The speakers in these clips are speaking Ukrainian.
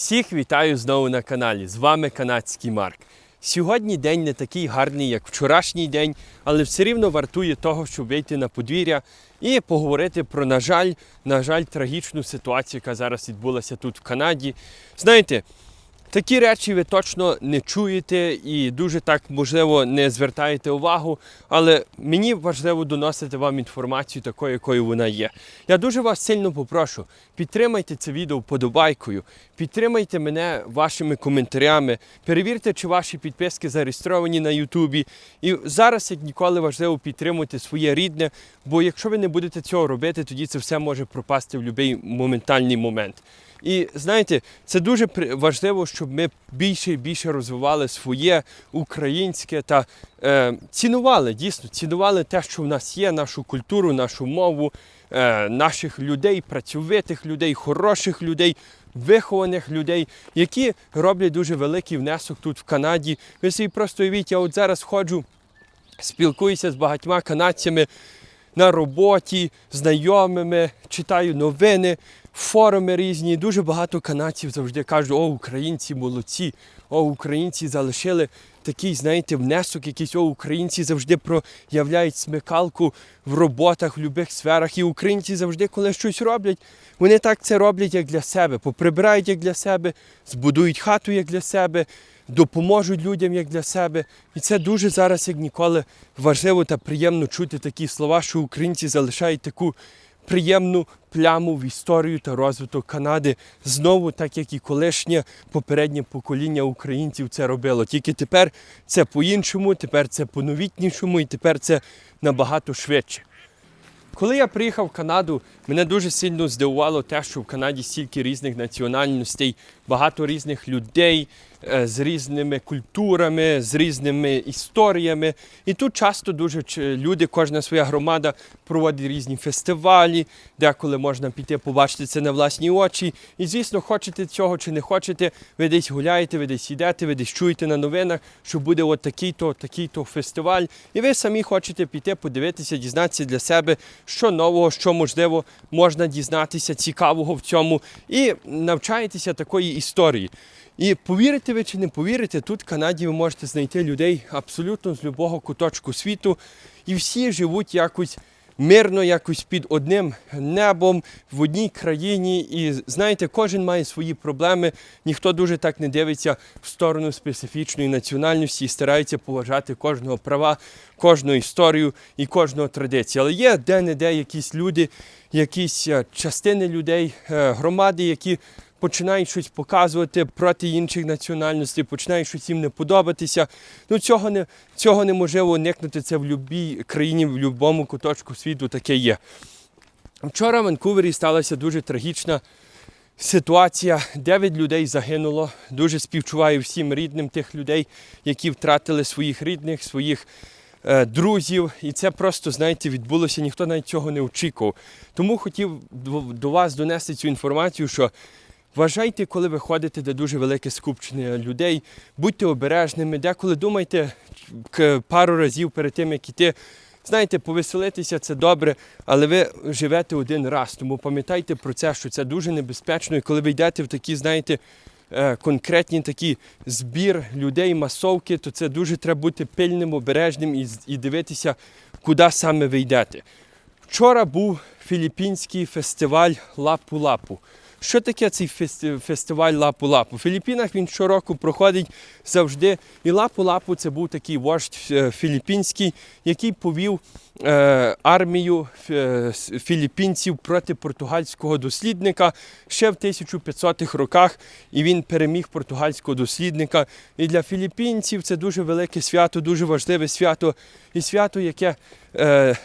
Всіх вітаю знову на каналі. З вами канадський Марк. Сьогодні день не такий гарний, як вчорашній день, але все рівно вартує того, щоб вийти на подвір'я і поговорити про, на жаль, на жаль, трагічну ситуацію, яка зараз відбулася тут в Канаді. Знаєте, Такі речі ви точно не чуєте і дуже так можливо не звертаєте увагу, але мені важливо доносити вам інформацію такою, якою вона є. Я дуже вас сильно попрошу, підтримайте це відео вподобайкою, підтримайте мене вашими коментарями, перевірте, чи ваші підписки зареєстровані на Ютубі. І зараз, як ніколи, важливо підтримувати своє рідне, бо якщо ви не будете цього робити, тоді це все може пропасти в будь-який моментальний момент. І знаєте, це дуже важливо, щоб ми більше і більше розвивали своє українське та е, цінували дійсно, цінували те, що в нас є, нашу культуру, нашу мову, е, наших людей, працьовитих людей, хороших людей. Вихованих людей, які роблять дуже великий внесок тут в Канаді. Ви собі просто уявіть, я от зараз ходжу, спілкуюся з багатьма канадцями на роботі, знайомими, читаю новини, форуми різні. Дуже багато канадців завжди кажуть, о, українці молодці, о, українці залишили такий, знаєте, внесок якийсь, о, українці завжди проявляють смикалку в роботах, в будь-яких сферах. І українці завжди, коли щось роблять, вони так це роблять як для себе, поприбирають як для себе, збудують хату як для себе допоможуть людям як для себе. І це дуже зараз, як ніколи, важливо та приємно чути такі слова, що українці залишають таку приємну пляму в історію та розвиток Канади. Знову, так як і колишнє попереднє покоління українців це робило. Тільки тепер це по-іншому, тепер це по-новітнішому і тепер це набагато швидше. Коли я приїхав в Канаду, мене дуже сильно здивувало те, що в Канаді стільки різних національностей, багато різних людей з різними культурами, з різними історіями. І тут часто дуже люди, кожна своя громада проводить різні фестивалі, деколи можна піти побачити це на власні очі. І, звісно, хочете цього чи не хочете, ви десь гуляєте, ви десь йдете, ви десь чуєте на новинах, що буде от такий-то, такий-то фестиваль. І ви самі хочете піти, подивитися, дізнатися для себе, що нового, що можливо можна дізнатися цікавого в цьому, і навчаєтеся такої історії. І повірите ви чи не повірите, тут в Канаді ви можете знайти людей абсолютно з будь-якого куточку світу, і всі живуть якось мирно, якось під одним небом в одній країні. І знаєте, кожен має свої проблеми. Ніхто дуже так не дивиться в сторону специфічної національності і старається поважати кожного права, кожну історію і кожного традицію. Але є де-не-де якісь люди, якісь е, частини людей, е, громади, які починають щось показувати проти інших національностей, починають щось їм не подобатися. Ну цього не цього неможливо уникнути. Це в будь-якій країні, в будь-якому куточку світу таке є. Вчора в Ванкувері сталася дуже трагічна ситуація. Дев'ять людей загинуло. Дуже співчуваю всім рідним тих людей, які втратили своїх рідних, своїх е, друзів. І це просто, знаєте, відбулося, ніхто навіть цього не очікував. Тому хотів до, вас донести цю інформацію, що Вважайте, коли ви ходите, де дуже велике скупчення людей, будьте обережними, деколи думайте пару разів перед тим, як іти. Знаєте, повеселитися це добре, але ви живете один раз. Тому пам'ятайте про це, що це дуже небезпечно. І коли ви йдете в такі, знаєте, е, конкретні такі збір людей, масовки, то це дуже треба бути пильним, обережним і, і дивитися, куди саме ви йдете. Вчора був філіппінський фестиваль Лапу-Лапу. Що таке цей фестиваль Лапу-Лапу? В Філіппінах він щороку проходить завжди. І Лапу-Лапу це був такий вождь е, філіппінський, який повів е, армію е, філіппінців проти португальського дослідника ще в 1500-х роках. І він переміг португальського дослідника. І для філіппінців це дуже велике свято, дуже важливе свято. І свято, яке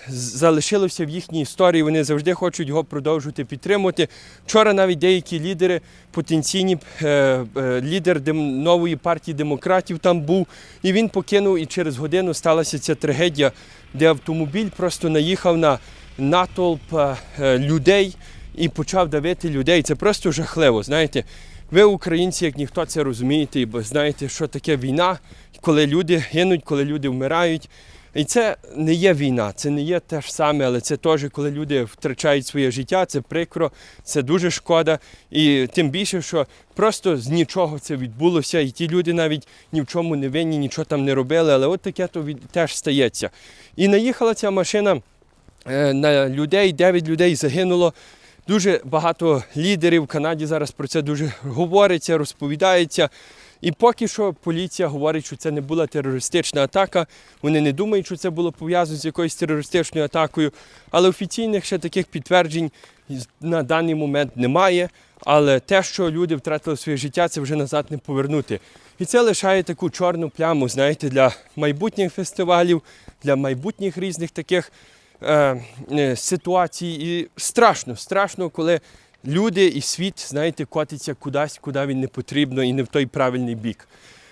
залишилося в їхній історії. Вони завжди хочуть його продовжувати підтримувати. Вчора навіть деякі лідери, потенційні е, е, лідер нової партії демократів там був, і він покинув. І через годину сталася ця трагедія, де автомобіль просто наїхав на натовп е, е, людей і почав давити людей. Це просто жахливо. Знаєте, ви, українці, як ніхто це розумієте, бо знаєте, що таке війна, коли люди гинуть, коли люди вмирають. І це не є війна, це не є те ж саме, але це теж, коли люди втрачають своє життя, це прикро, це дуже шкода. І тим більше, що просто з нічого це відбулося, і ті люди навіть ні в чому не винні, нічого там не робили, але от таке то від, теж стається. І наїхала ця машина е, на людей, 9 людей загинуло. Дуже багато лідерів в Канаді зараз про це дуже говориться, розповідається. І поки що поліція говорить, що це не була терористична атака. Вони не думають, що це було пов'язано з якоюсь терористичною атакою. Але офіційних ще таких підтверджень на даний момент немає. Але те, що люди втратили своє життя, це вже назад не повернути. І це лишає таку чорну пляму, знаєте, для майбутніх фестивалів, для майбутніх різних таких е, е, ситуацій. І страшно, страшно, коли люди і світ, знаєте, котиться кудись, куди він не потрібно і не в той правильний бік.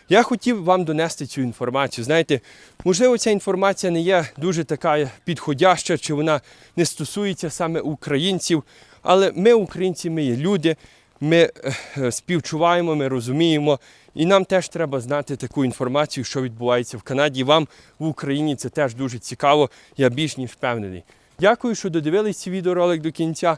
Я хотів вам донести цю інформацію. Знаєте, можливо, ця інформація не є дуже така підходяща, чи вона не стосується саме українців, але ми, українці, ми є люди, ми е, співчуваємо, ми розуміємо, і нам теж треба знати таку інформацію, що відбувається в Канаді. Вам в Україні це теж дуже цікаво, я більш ніж впевнений. Дякую, що додивились цей відеоролик до кінця.